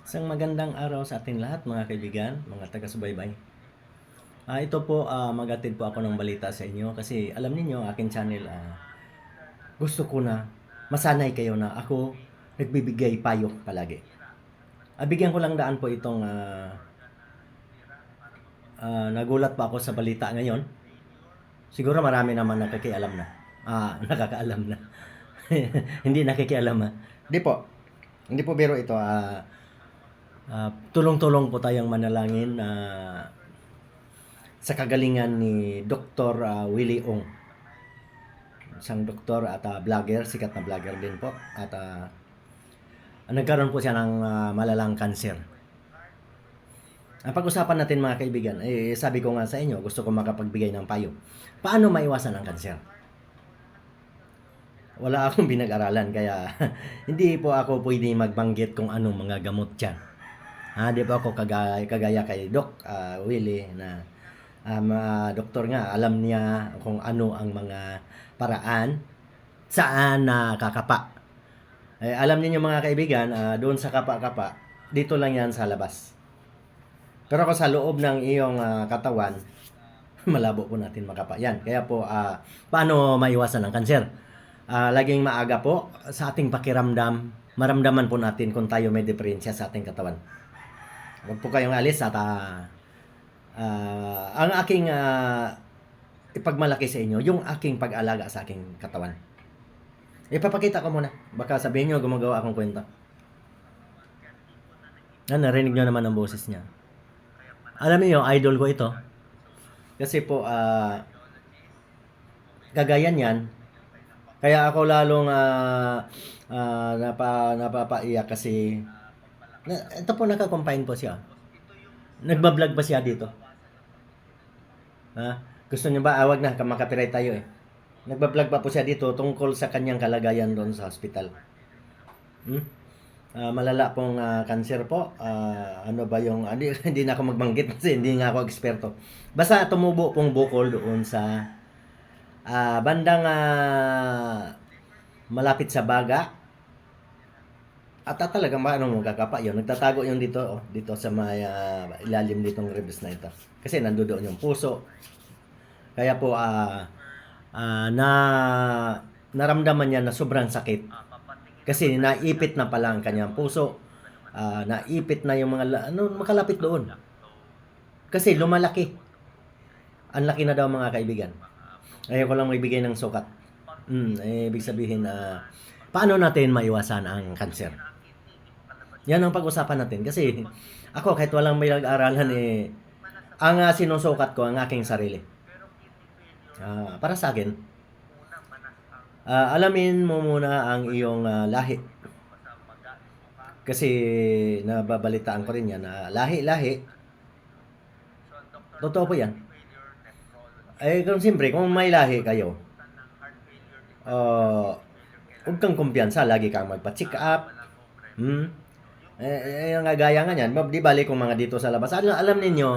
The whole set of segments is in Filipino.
Isang magandang araw sa ating lahat mga kaibigan, mga taga-subaybay. Ah, ito po, ah, magatid po ako ng balita sa inyo kasi alam niyo aking channel, ah, gusto ko na masanay kayo na ako nagbibigay payo palagi. Bigyan ko lang daan po itong ah, ah, nagulat pa ako sa balita ngayon. Siguro marami naman nakikialam na. Ah, nakakaalam na. Hindi nakikialam ha. Hindi po. Hindi po biro ito. Ah, Ah, tulong-tulong po tayong manalangin na sa kagalingan ni Dr. ah, Willie Ong. Isang doktor at ah, vlogger, sikat na vlogger din po. At ah, nagkaroon po siya ng ah, malalang kanser. Ang pag-usapan natin mga kaibigan, eh, sabi ko nga sa inyo, gusto ko makapagbigay ng payo. Paano maiwasan ang kanser? Wala akong binag-aralan kaya hindi po ako pwede magbanggit kung anong mga gamot dyan. Ah, di ba ako kagaya, kagaya kay Doc ah, Willie na um, ah, doktor nga, alam niya kung ano ang mga paraan saan nakakapa. Eh, alam niyo mga kaibigan, ah, doon sa kapa-kapa, dito lang yan sa labas. Pero kung sa loob ng iyong ah, katawan, malabo po natin makapa. Yan, kaya po, ah, paano maiwasan ang kanser? Ah, laging maaga po sa ating pakiramdam, maramdaman po natin kung tayo may diferensya sa ating katawan. Huwag po kayong alis at ah, ang aking ah, ipagmalaki sa inyo, yung aking pag-alaga sa aking katawan. Ipapakita ko muna. Baka sabihin nyo, gumagawa akong kwento. Ah, narinig nyo naman ang boses niya. Alam niyo, idol ko ito. Kasi po, ah, kagaya niyan, kaya ako lalong ah, ah, napa, napapaiyak kasi na, ito po nakakompine po siya. Nagbablog pa siya dito. Ha? Gusto niyo ba? Awag na, makapiray tayo eh. Nagbablog pa po siya dito tungkol sa kanyang kalagayan doon sa hospital. Hmm? Ah, malala pong ah, cancer po. Ah, ano ba yung... Hindi, hindi na ako magbanggit kasi hindi nga ako eksperto. Basta tumubo pong bukol doon sa ah, bandang ah, malapit sa baga at talagang ba anong magkakapa yun? Nagtatago yung dito, oh, dito sa may ah, ilalim nitong ribs na ito. Kasi nandoon yung puso. Kaya po, ah, ah, na naramdaman niya na sobrang sakit. Kasi naipit na pala ang kanyang puso. Ah, naipit na yung mga, ano, makalapit doon. Kasi lumalaki. Ang laki na daw mga kaibigan. Ayaw ko lang magbigay ng sukat. Mm, eh, ibig sabihin na paano natin maiwasan ang kanser? Yan ang pag-usapan natin kasi ako kahit walang may nag-aralan eh ang uh, sinusukat ko ang aking sarili. Ah, para sa akin, ah, alamin mo muna ang iyong ah, lahi. Kasi nababalitaan ko rin yan na lahi-lahi. Totoo po yan. Eh, kung siyempre, kung may lahi kayo, uh, huwag kang kumpiyansa. Lagi kang magpa-check up. Hmm? Eh, eh, ang gaya nga yan, di bali kung mga dito sa labas. Alam, alam ninyo,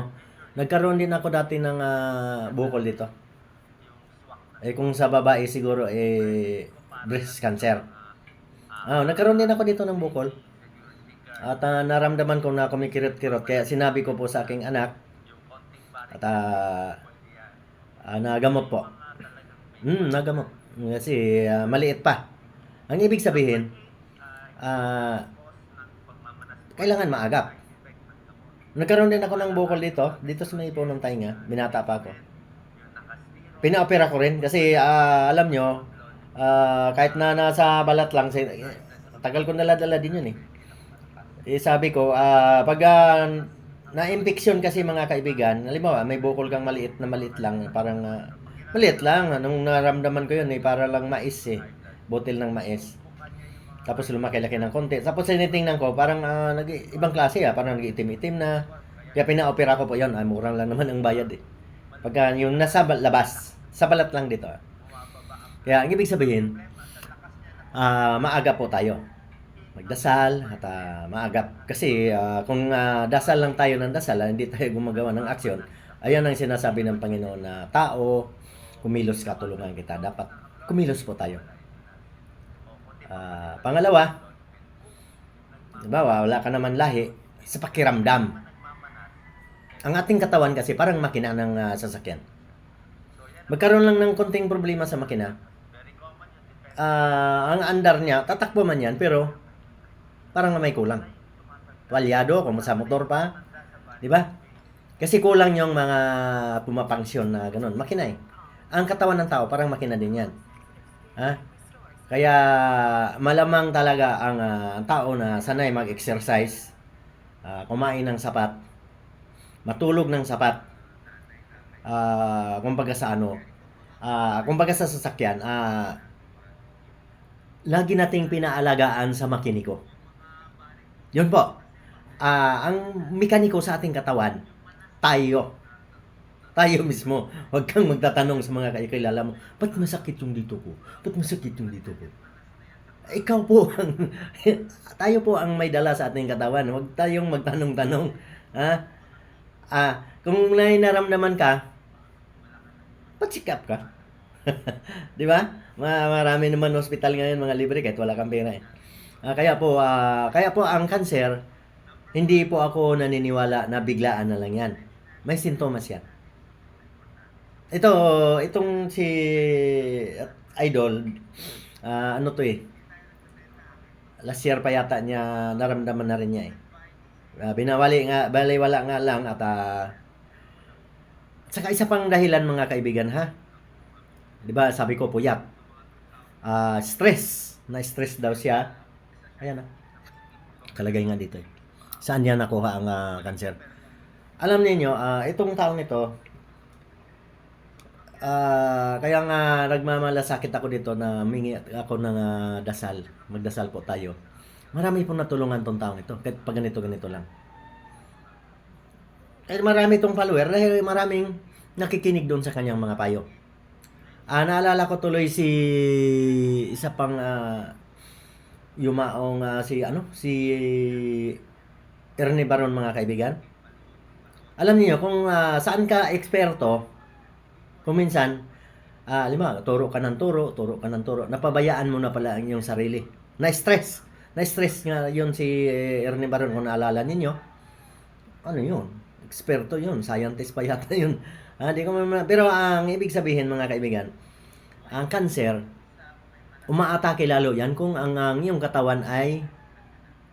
nagkaroon din ako dati ng ah, bukol dito. Eh, kung sa babae siguro, eh, breast cancer. Ah, nagkaroon din ako dito ng bukol. At ah, naramdaman ko na kumikirot-kirot. Kaya sinabi ko po sa aking anak, at ah, ah, nagamot po. Hmm, nagamot. Kasi ah, maliit pa. Ang ibig sabihin, ah, kailangan maagap. Nagkaroon din ako ng bukol dito, dito sa may punong tainga, binata pa ako. Pinaopera ko rin kasi ah, alam nyo, ah, kahit na nasa balat lang, tagal ko naladala din yun eh. Eh sabi ko, ah, pag ah, na-infection kasi mga kaibigan, halimbawa may bukol kang maliit na maliit lang, parang ah, maliit lang, nung naramdaman ko yun eh, para lang mais eh, botel ng mais. Tapos lumaki-laki ng konti. Tapos sinitingnan ko, parang ah, nag ibang klase ah, parang nag-itim-itim na. Kaya pina-opera ko po yon Ay, murang lang naman ang bayad eh. Pagka yung nasa ba- labas, sa balat lang dito. ah. Kaya ang ibig sabihin, ah, maaga po tayo. Magdasal at ah, maagap. Kasi ah, kung ah, dasal lang tayo ng dasal, ah, hindi tayo gumagawa ng aksyon, ayan ang sinasabi ng Panginoon na tao, kumilos ka, tulungan kita. Dapat kumilos po tayo. Ah, pangalawa, Halimbawa, wala ka naman lahi sa pakiramdam. Ang ating katawan kasi parang makina ng ah, sasakyan. Magkaroon lang ng konting problema sa makina. Ah, ang andar niya, tatakbo man yan, pero parang may kulang. Walyado, kung sa motor pa. Di ba? Kasi kulang yung mga pumapangsyon na ganun. Makina eh. Ang katawan ng tao, parang makina din yan. Ha? Kaya malamang talaga ang ang tao na sanay mag-exercise, ah, kumain ng sapat, matulog ng sapat, ah, kumbaga sa ano, ah, kumbaga sa sasakyan, ah, lagi nating pinaalagaan sa makiniko. Yun po. Ah, ang mekaniko sa ating katawan, tayo. Tayo mismo. Huwag kang magtatanong sa mga kakilala mo, ba't masakit yung dito ko? Ba't masakit yung dito ko? Ikaw po ang, tayo po ang may dala sa ating katawan. Huwag tayong magtanong-tanong. Ha? Ah, kung may naramdaman ka, up ka. Di ba? Ma- Marami naman hospital ngayon mga libre kahit wala kang pera eh. Ah, kaya po, ah, kaya po ang cancer, hindi po ako naniniwala na biglaan na lang yan. May sintomas yan. Ito, itong si Idol, ah, ano to eh, last year pa yata niya naramdaman na rin niya eh. Ah, binawali nga, baliwala nga lang at ah, saka isa pang dahilan mga kaibigan ha. 'Di ba sabi ko puyat. Ah, stress. Na-stress daw siya. Ayan na. Kalagay nga dito eh. Saan niya nakuha ang ah, cancer? Alam niyo, ah, itong taong ito, ah, kaya nga nagmamalasakit ako dito na mingi ako ng ah, dasal. Magdasal po tayo. Marami pong natulungan tong taong ito. Kahit pag ganito, ganito lang. Kahit marami tong follower dahil maraming nakikinig doon sa kanyang mga payo. Ah, naalala ko tuloy si isa pang ah, yumaong ah, si ano si Ernie Baron mga kaibigan. Alam niyo kung ah, saan ka eksperto, kung minsan ah, lima, turo ka ng turo, turo ka ng turo, napabayaan mo na pala ang iyong sarili. Na-stress. Na-stress nga yun si Ernie Baron kung naalala ninyo. Ano yun? Eksperto yun. Scientist pa yata yun. Ah, di ko ma- pero ang ibig sabihin mga kaibigan, ang cancer, umaatake lalo yan kung ang, ang iyong katawan ay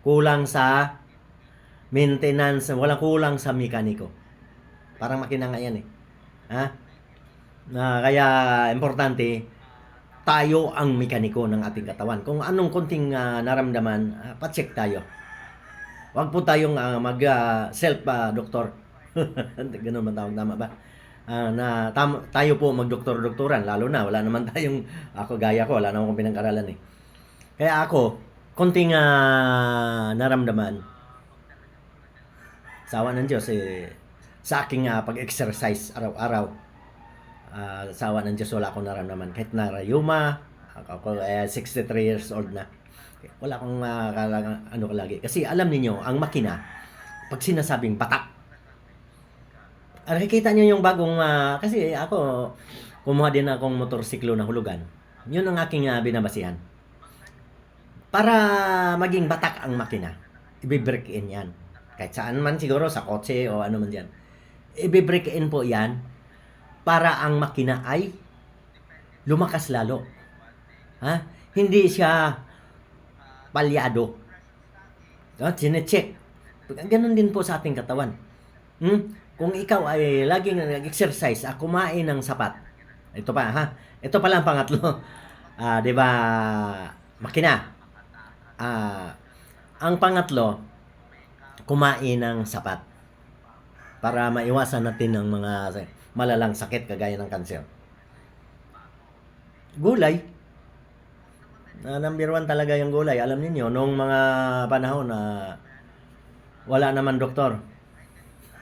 kulang sa maintenance, walang kulang sa mekaniko. Parang makina nga yan eh. Ha? Na kaya importante tayo ang mekaniko ng ating katawan. Kung anong konting ah, naramdaman, ah, pa-check tayo. Huwag po tayong ah, mag ah, self ah, doktor. Ganun man tawag tama ba? Ah, na tam- tayo po magdoktor-doktoran lalo na wala naman tayong ako gaya ko wala naman akong pinag-aralan eh. Kaya ako konting ah, naramdaman sawa ng Diyos eh, sa aking ah, pag-exercise araw-araw Ah, sawa ng Diyos wala akong naramdaman. Kahit na rayuma ako eh, 63 years old na. Wala akong kala- ano lagi. Kasi alam niyo ang makina pag sinasabing batak. Ah, nakikita niyo yung bagong ah, kasi ako kumuha din akong motorsiklo na hulugan. Yun ang aking ah, binabasihan. Para maging batak ang makina i-break in yan. Kahit saan man siguro sa kotse o ano man diyan i-break in po yan para ang makina ay lumakas lalo. Ha? Hindi siya palyado. No, chinecheck. Ganun din po sa ating katawan. Hmm? Kung ikaw ay laging nag-exercise, ah, kumain ng sapat. Ito pa ha. Ito pala ang pangatlo. Ah, 'di ba? Makina. Ah, ang pangatlo, kumain ng sapat para maiwasan natin ang mga malalang sakit kagaya ng kanser. Gulay. Na number one talaga yung gulay. Alam niyo nung mga panahon na wala naman doktor.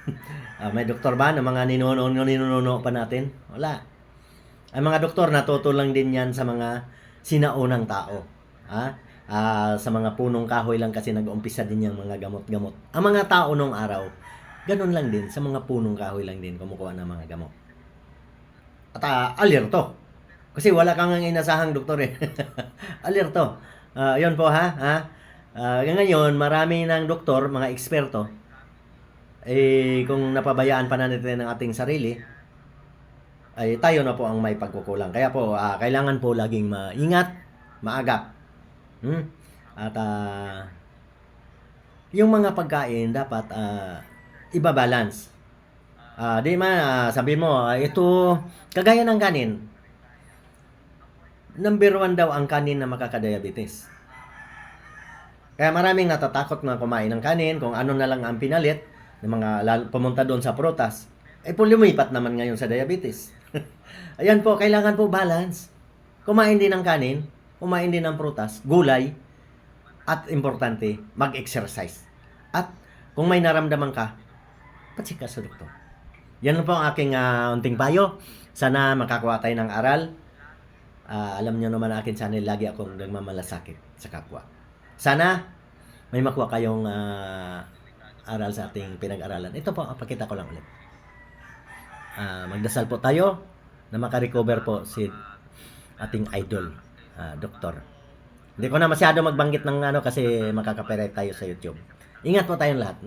Ah, may doktor ba na mga ninuno, ninuno pa natin? Wala. Ang mga doktor natuto lang din yan sa mga sinaunang tao. Ha? Ah, sa mga punong kahoy lang kasi nag-umpisa din yung mga gamot-gamot. Ang mga tao nung araw, ganun lang din, sa mga punong kahoy lang din kumukuha ng mga gamot. At uh, alerto. Kasi wala kang inasahang doktor eh. alerto. Ah, yun po ha, ha? Ah, ngayon, marami ng doktor, mga eksperto, eh, kung napabayaan pa na natin ang ating sarili, ay tayo na po ang may pagkukulang. Kaya po, ah, kailangan po laging maingat, maagap. Hmm? At ah, yung mga pagkain dapat ah, ibabalance. Ah, di man ah, sabi mo, ah, ito kagaya ng kanin. Number one daw ang kanin na makakadiabetes. Kaya maraming natatakot na kumain ng kanin kung ano na lang ang pinalit ng mga pumunta doon sa prutas. Eh po lumipat naman ngayon sa diabetes. Ayan po, kailangan po balance. Kumain din ng kanin, kumain din ng prutas, gulay, at importante, mag-exercise. At kung may naramdaman ka, patsik ka sa doktor. Yan po ang aking ah, unting payo. Sana makakuha tayo ng aral. Ah, alam nyo naman akin channel, lagi akong nagmamalasakit sa kapwa. Sana may makuha kayong ah, aral sa ating pinag-aralan. Ito po, pakita ko lang ulit. Ah, magdasal po tayo na makarecover po si ating idol, ah, doktor. Hindi ko na masyado magbanggit ng ano kasi makakapirate tayo sa YouTube. Ingat po tayong lahat.